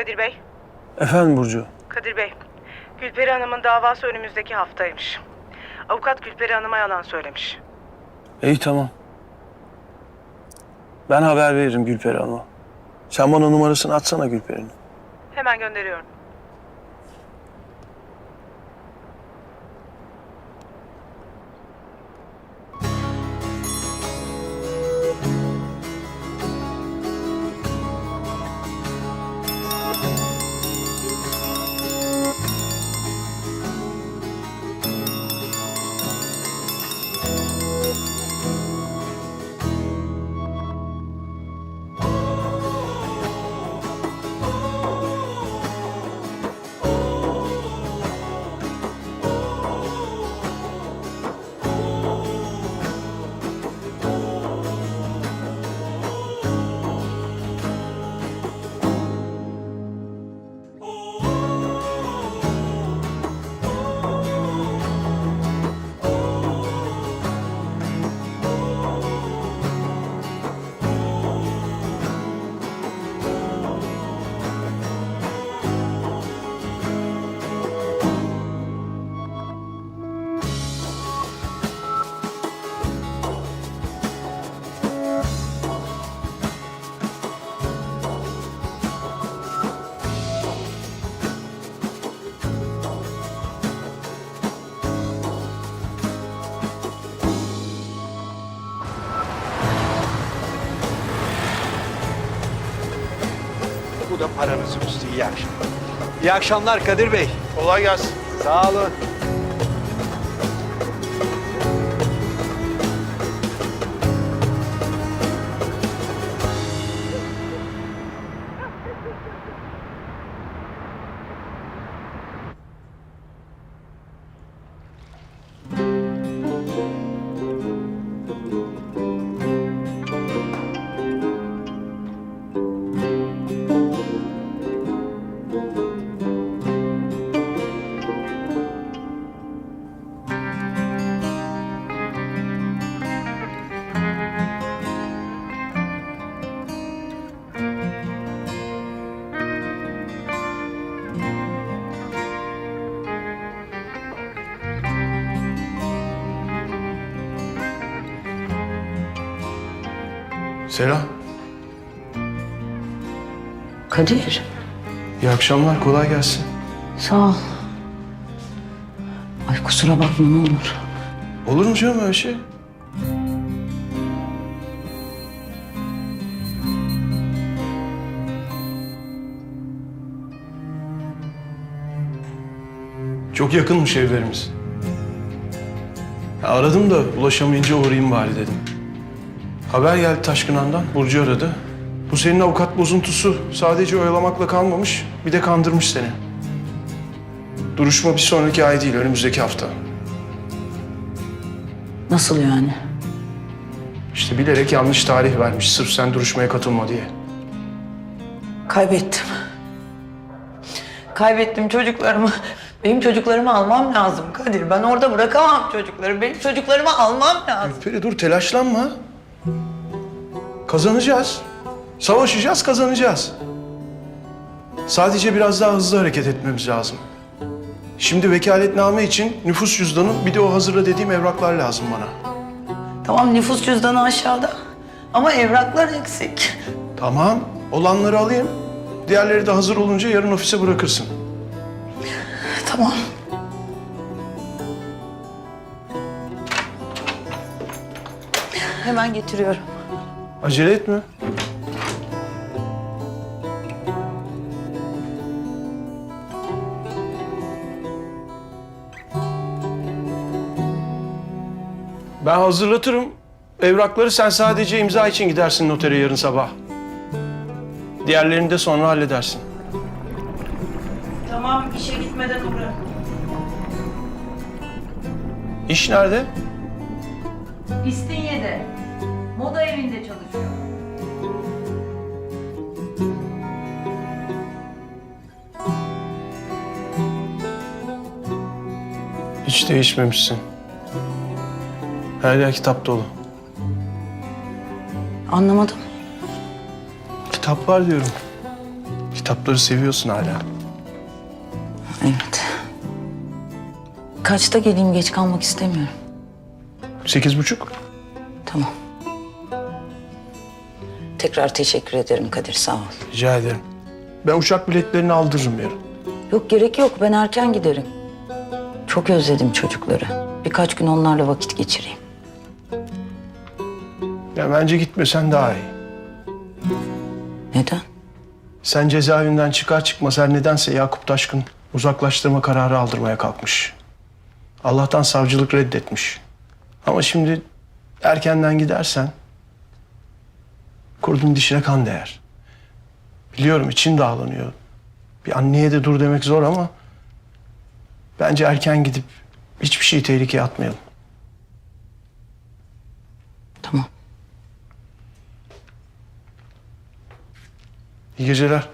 Kadir Bey. Efendim Burcu. Kadir Bey. Gülperi Hanım'ın davası önümüzdeki haftaymış. Avukat Gülperi Hanım'a yalan söylemiş. İyi tamam. Ben haber veririm Gülperi Hanım'a. Sen bana numarasını atsana Gülperi'nin. Hemen gönderiyorum. Paranızın üstü. İyi akşamlar. İyi akşamlar Kadir Bey. Kolay gelsin. Sağ olun. Selam. Kadir, İyi akşamlar. Kolay gelsin. sağ ol. Ay kusura bakma ne olur. Olur mu canım öyle şey? Çok yakınmış evlerimiz. Ya aradım da ulaşamayınca uğrayayım bari dedim. Haber geldi Taşkınan'dan, Burcu aradı. Bu senin avukat bozuntusu sadece oyalamakla kalmamış, bir de kandırmış seni. Duruşma bir sonraki ay değil, önümüzdeki hafta. Nasıl yani? İşte bilerek yanlış tarih vermiş sırf sen duruşmaya katılma diye. Kaybettim. Kaybettim çocuklarımı. Benim çocuklarımı almam lazım Kadir. Ben orada bırakamam çocukları. Benim çocuklarımı almam lazım. Gülperi dur telaşlanma. Kazanacağız. Savaşacağız, kazanacağız. Sadece biraz daha hızlı hareket etmemiz lazım. Şimdi vekaletname için nüfus cüzdanı bir de o hazırla dediğim evraklar lazım bana. Tamam nüfus cüzdanı aşağıda. Ama evraklar eksik. Tamam, olanları alayım. Diğerleri de hazır olunca yarın ofise bırakırsın. Tamam. Hemen getiriyorum. Acele etme. Ben hazırlatırım. Evrakları sen sadece imza için gidersin notere yarın sabah. Diğerlerini de sonra halledersin. Tamam işe gitmeden uğra. İş nerede? İstinye'de. Moda evinde çalışıyor. Hiç değişmemişsin. Her yer kitap dolu. Anlamadım. Kitap var diyorum. Kitapları seviyorsun hala. Evet. Kaçta geleyim geç kalmak istemiyorum. Sekiz buçuk. Tamam. Tekrar teşekkür ederim Kadir sağ ol. Rica ederim. Ben uçak biletlerini aldırırım yarın. Yok gerek yok ben erken giderim. Çok özledim çocukları. Birkaç gün onlarla vakit geçireyim. Ya bence gitmesen daha iyi. Neden? Sen cezaevinden çıkar çıkmaz her nedense Yakup Taşkın uzaklaştırma kararı aldırmaya kalkmış. Allah'tan savcılık reddetmiş. Ama şimdi erkenden gidersen kurdun dişine kan değer. Biliyorum için dağlanıyor. Bir anneye de dur demek zor ama bence erken gidip hiçbir şeyi tehlikeye atmayalım. Tamam. İyi geceler.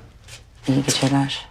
İyi geceler.